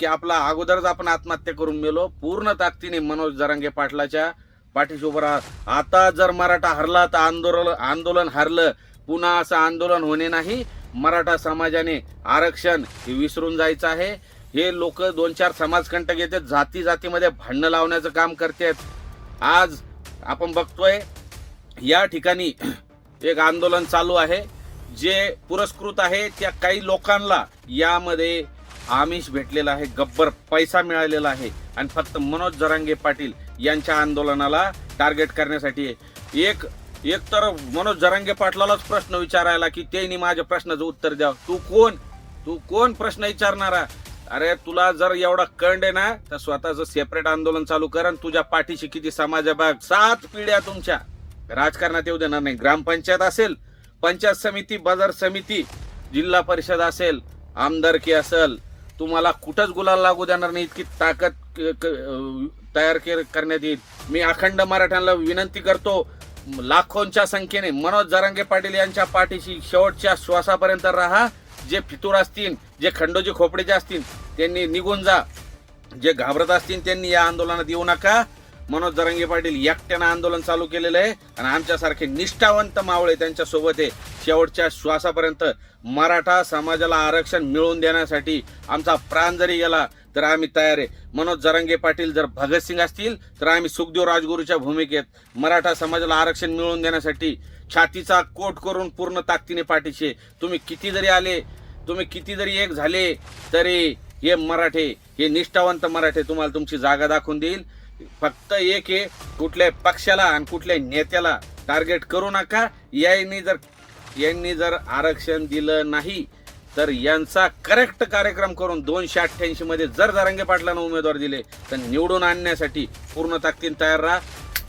की आपला अगोदरच आपण आत्महत्या करून मेलो. पूर्ण ताकदीने मनोज जरांगे पाटलाच्या पाठीशी उभं आता जर मराठा हरला तर आंदोलन आंदोलन हरलं. पुन्हा असं आंदोलन होणे नाही. मराठा समाजाने आरक्षण हे विसरून जायचं आहे. हे लोक दोन चार समाजकंटक येतात. जाती जातीमध्ये भांडणं लावण्याचं काम करतात. आज आपण बघतोय या ठिकाणी एक आंदोलन चालू आहे. जे पुरस्कृत आहे त्या काही लोकांना यामध्ये आमिष भेटलेला आहे गब्बर पैसा मिळालेला आहे. आणि फक्त मनोज जरांगे पाटील यांच्या आंदोलनाला टार्गेट करण्यासाठी आहे. एक एक तर मनोज जरांगे पाटलालाच प्रश्न विचारायला की त्यांनी माझ्या प्रश्नाचं उत्तर द्या तू कोण? तू कोण प्रश्न विचारणारा? अरे तुला जर एवढा कंड आहे ना तर स्वतःच सेपरेट आंदोलन चालू कर आणि तुझ्या पाठीशी किती समाज सात पिढ्या तुमच्या. राजकारणात येऊ देणार नाही. ग्रामपंचायत असेल पंचायत समिती बाजार समिती जिल्हा परिषद असेल आमदारकी असेल तुम्हाला कुठंच गुलाल लागू देणार नाही इतकी ताकद क- क- तयार के- करण्यात येईल. मी अखंड मराठ्यांना विनंती करतो लाखोंच्या संख्येने मनोज जरांगे पाटील यांच्या पाठीशी शेवटच्या श्वासापर्यंत राहा. जे फितूर असतील जे खंडोजी खोपडेचे असतील त्यांनी निघून जा. जे घाबरत असतील त्यांनी या आंदोलनात येऊ नका. मनोज जरांगे पाटील एकट्यानं आंदोलन चालू केलेलं आहे आणि आमच्यासारखे निष्ठावंत मावळे त्यांच्यासोबत आहे. शेवटच्या श्वासापर्यंत मराठा समाजाला आरक्षण मिळवून देण्यासाठी आमचा प्राण जरी गेला तर आम्ही तयार आहे. मनोज जरांगे पाटील जर भगतसिंग असतील तर आम्ही सुखदेव राजगुरूच्या भूमिकेत मराठा समाजाला आरक्षण मिळवून देण्यासाठी छातीचा कोट करून पूर्ण ताकदीने पाठीशी तुम्ही किती जरी आले तुम्ही किती जरी एक झाले तरी हे मराठे हे निष्ठावंत मराठे तुम्हाला तुमची जागा दाखवून देईल. फक्त एक आहे कुठल्याही पक्षाला आणि कुठल्या नेत्याला टार्गेट करू नका. यांनी जर यांनी जर आरक्षण दिलं नाही तर यांचा करेक्ट कार्यक्रम करून दोनशे अठ्ठ्याऐंशी मध्ये जर जरांगे पाटलांना उमेदवार दिले तर निवडून आणण्यासाठी पूर्ण ताकदीन तयार राहा.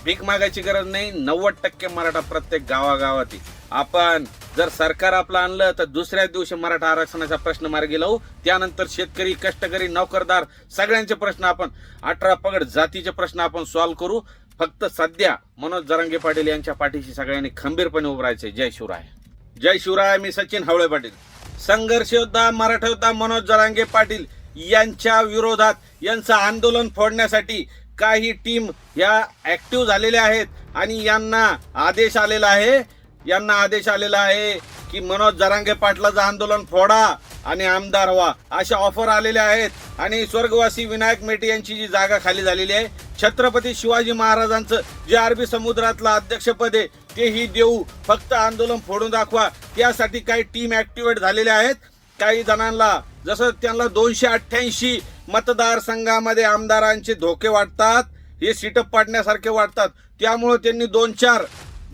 भीक मागायची गरज नाही नव्वद टक्के मराठा प्रत्येक गावागावात आपण जर सरकार आपलं आणलं तर दुसऱ्या दिवशी मराठा आरक्षणाचा प्रश्न मार्गी लावू. त्यानंतर शेतकरी कष्टकरी नोकरदार सगळ्यांचे प्रश्न आपण अठरा पगड जातीचे प्रश्न आपण सॉल्व्ह करू. फक्त सध्या मनोज जरांगे पाटील यांच्या पाठीशी सगळ्यांनी खंबीरपणे उभं जय शिवराय. जय शिवराय मी सचिन हवळे पाटील. संघर्ष योद्धा मराठा योद्धा मनोज जरांगे पाटील यांच्या विरोधात यांचं आंदोलन फोडण्यासाठी काही टीम या ऍक्टिव्ह झालेल्या आहेत आणि यांना आदेश आलेला आहे. यांना आदेश आलेला आहे की मनोज जरांगे पाटलाचं आंदोलन फोडा आणि आमदार व्हा. अशा ऑफर आलेल्या आहेत. आणि स्वर्गवासी विनायक मेटे यांची जी जागा खाली झालेली आहे छत्रपती शिवाजी महाराजांचं जे अरबी समुद्रातलं अध्यक्षपद आहे तेही देऊ. फक्त आंदोलन फोडून दाखवा. त्यासाठी काही टीम ॲक्टिवेट झालेल्या आहेत. काही जणांना जसं त्यांना दोनशे अठ्ठ्याऐंशी मतदारसंघामध्ये आमदारांचे धोके वाटतात हे सीटअप पाडण्यासारखे वाटतात. त्यामुळे त्यांनी दोन चार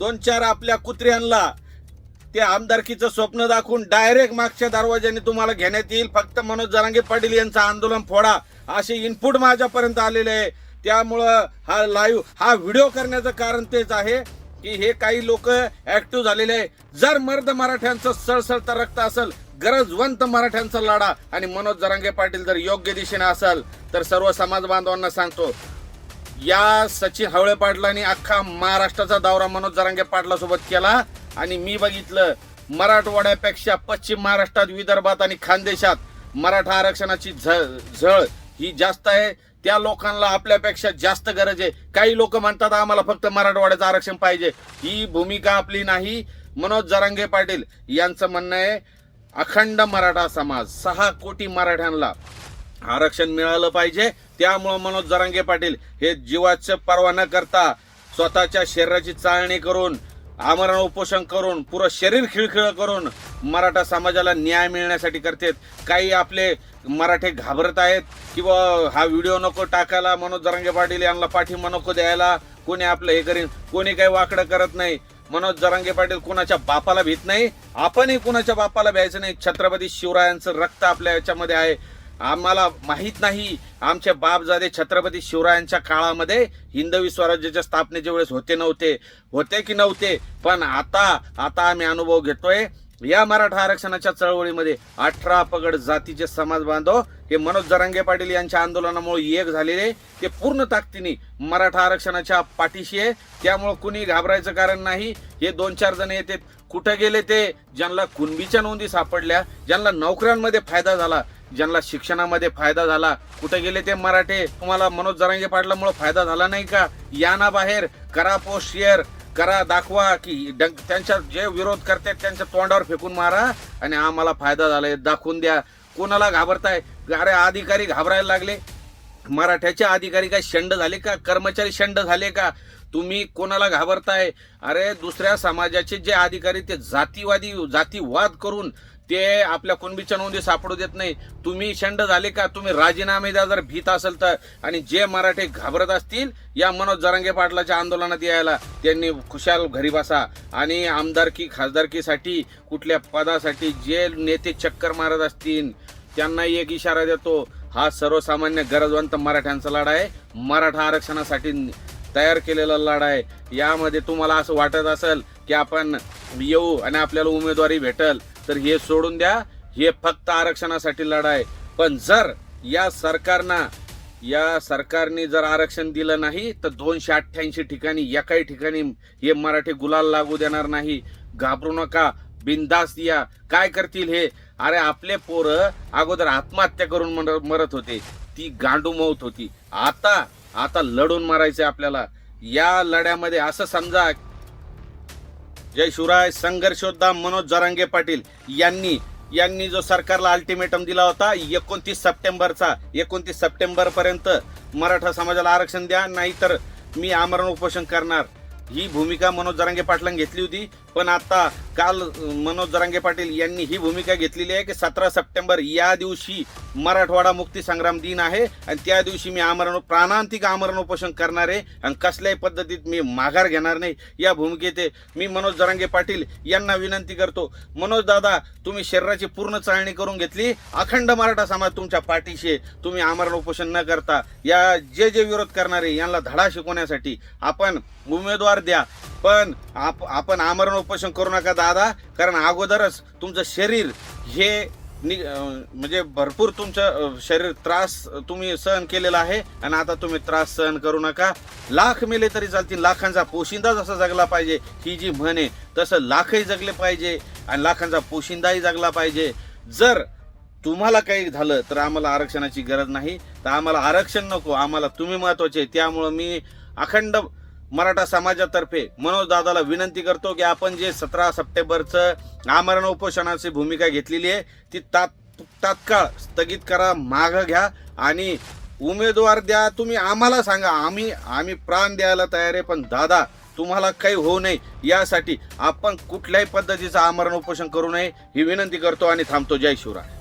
दोन चार आपल्या कुत्र्यांना ते आमदारकीचं स्वप्न दाखवून डायरेक्ट मागच्या दरवाज्याने तुम्हाला घेण्यात येईल. फक्त मनोज जरांगे पाटील यांचं आंदोलन फोडा. असे इनपुट माझ्यापर्यंत आलेले आहे. त्यामुळं हा लाईव्ह हा व्हिडिओ करण्याचं कारण तेच आहे की हे काही लोक ऍक्टिव्ह झालेले आहे. जर मर्द मराठ्यांचं सळसळतं रक्त असेल गरजवंत मराठ्यांचा लढा आणि मनोज जरांगे पाटील जर योग्य दिशेने असेल तर सर्व समाज बांधवांना सांगतो या सचिन हवळे पाटलांनी अख्खा महाराष्ट्राचा दौरा मनोज जरांगे पाटला सोबत केला. आणि मी बघितलं मराठवाड्यापेक्षा पश्चिम महाराष्ट्रात विदर्भात आणि खानदेशात मराठा आरक्षणाची झ झळ ही जास्त आहे. त्या लोकांना आपल्यापेक्षा जास्त गरज आहे. काही लोक म्हणतात आम्हाला फक्त मराठवाड्याचं आरक्षण पाहिजे. ही भूमिका आपली नाही. मनोज जरांगे पाटील यांचं म्हणणं आहे अखंड मराठा समाज सहा कोटी मराठ्यांना आरक्षण मिळालं पाहिजे. त्यामुळं मनोज जरांगे पाटील हे जीवाचं पर्वा न करता स्वतःच्या शरीराची चाळणी करून आमरण उपोषण करून पुरं शरीर खिळखिळ करून मराठा समाजाला न्याय मिळण्यासाठी करतात. काही आपले मराठे घाबरत आहेत किंवा हा व्हिडिओ नको टाकायला मनोज जरांगे पाटील यांना पाठिंबा नको द्यायला कोणी आपलं हे करीन कोणी काही वाकडं करत नाही. मनोज जरांगे पाटील कुणाच्या बापाला भीत नाही? आपणही कुणाच्या बापाला भ्यायचं नाही. छत्रपती शिवरायांचं रक्त आपल्या याच्यामध्ये आहे. आम्हाला माहीत नाही. आमचे बापजादे छत्रपती शिवरायांच्या काळामध्ये हिंदवी स्वराज्याच्या स्थापनेच्या वेळेस होते नव्हते. होते की नव्हते? पण आता आता आम्ही अनुभव घेतोय. या मराठा आरक्षणाच्या चळवळीमध्ये अठरा पगड जातीचे समाज बांधव हे मनोज जरांगे पाटील यांच्या आंदोलनामुळे एक झालेले. ते पूर्ण ताकदीने मराठा आरक्षणाच्या पाठीशी आहे. त्यामुळे कुणी घाबरायचं कारण नाही. हे दोन चार जण येते. कुठं गेले ते? ज्यांना कुणबीच्या नोंदी सापडल्या ज्यांना नोकऱ्यांमध्ये फायदा झाला ज्यांना शिक्षणामध्ये फायदा झाला कुठे गेले ते मराठे? तुम्हाला मनोज जरांगे पाटलामुळे फायदा झाला नाही का? या ना बाहेर करा पोस्ट शेअर करा दाखवा की त्यांच्या जे विरोध करतात त्यांच्या तोंडावर फेकून मारा आणि आम्हाला फायदा झालाय दाखवून द्या. कोणाला घाबरताय? अरे अधिकारी घाबरायला लागले. मराठ्याचे अधिकारी काय शंड झाले का? कर्मचारी शंड झाले का? तुम्ही कोणाला घाबरताय? अरे दुसऱ्या समाजाचे जे अधिकारी ते जातीवादी जातीवाद करून ते आपल्या कुणबीच्या नोंदी सापडू देत नाही. तुम्ही शंड झाले का तुम्ही राजीनामे द्या जर भीत असेल तर. आणि जे मराठे घाबरत असतील या मनोज जरांगे पाटलाच्या आंदोलनात यायला त्यांनी खुशाल घरी बसा. आणि आमदारकी खासदारकीसाठी कुठल्या पदासाठी जे नेते चक्कर मारत असतील त्यांना एक इशारा देतो. हा सर्वसामान्य गरजवंत मराठ्यांचा लढा आहे. मराठा आरक्षणासाठी तयार केलेला लढा आहे. यामध्ये तुम्हाला असं वाटत असेल की आपण येऊ आणि आपल्याला उमेदवारी भेटल. तर हे सोडून द्या. हे फक्त आरक्षणासाठी लढा आहे. पण जर या सरकारनं या सरकारने जर आरक्षण दिलं नाही तर दोनशे अठ्ठ्याऐंशी ठिकाणी एकाही ठिकाणी हे मराठी गुलाल लागू देणार नाही. घाबरू नका. बिंदास या. काय करतील हे? अरे आपले पोरं अगोदर आत्महत्या करून मर- मरत होते. ती गांडू मौत होती. आता आता लढून मारायचे आपल्याला. या लढ्यामध्ये असं समजा जय शिवराय संघर्षोद्धा मनोज जरांगे पाटील यांनी यांनी जो सरकारला अल्टिमेटम दिला होता एकोणतीस सप्टेंबरचा. एकोणतीस सप्टेंबर पर्यंत मराठा समाजाला आरक्षण द्या नाहीतर मी आमरण उपोषण करणार. ही भूमिका मनोज जरांगे पाटलांनी घेतली होती. पण आता काल मनोज जरांगे पाटील यांनी ही भूमिका घेतलेली आहे की सतरा सप्टेंबर या दिवशी मराठवाडा मुक्ती संग्राम दिन आहे आणि त्या दिवशी मी आमरण प्राणांतिक आमरण उपोषण करणार आहे आणि कसल्याही पद्धतीत मी माघार घेणार नाही. या भूमिकेत आहे. मी मनोज जरांगे पाटील यांना विनंती करतो. मनोज दादा तुम्ही शरीराची पूर्ण चाळणी करून घेतली. अखंड मराठा समाज तुमच्या पाठीशी तुम्ही आमरण उपोषण न करता या जे जे विरोध करणारे यांना धडा शिकवण्यासाठी आपण उमेदवार द्या. पण आप आपण आमरण उपोषण करू नका दादा कारण अगोदरच तुमचं शरीर हे नि- म्हणजे भरपूर तुमचं शरीर त्रास तुम्ही सहन केलेला आहे आणि आता तुम्ही त्रास सहन करू नका. लाख मेले तरी चालतील लाखांचा पोशिंदा जसा जगला पाहिजे ही जी म्हण आहे तसं लाखही जगले पाहिजे आणि लाखांचा पोशिंदाही जगला पाहिजे. जर तुम्हाला काही झालं तर आम्हाला आरक्षणाची गरज नाही. तर आम्हाला आरक्षण नको आम्हाला तुम्ही महत्त्वाचे त्यामुळं मी अखंड मराठा समाजातर्फे मनोज दादाला विनंती करतो की आपण जे सतरा सप्टेंबरचं आमरण उपोषणाची भूमिका घेतलेली आहे ती तात तात्काळ स्थगित करा माग घ्या आणि उमेदवार द्या. तुम्ही आम्हाला सांगा आम्ही आम्ही प्राण द्यायला तयार आहे पण दादा तुम्हाला काही होऊ नये. यासाठी आपण कुठल्याही पद्धतीचं आमरण उपोषण करू नये ही विनंती करतो आणि थांबतो. जय शिवराय.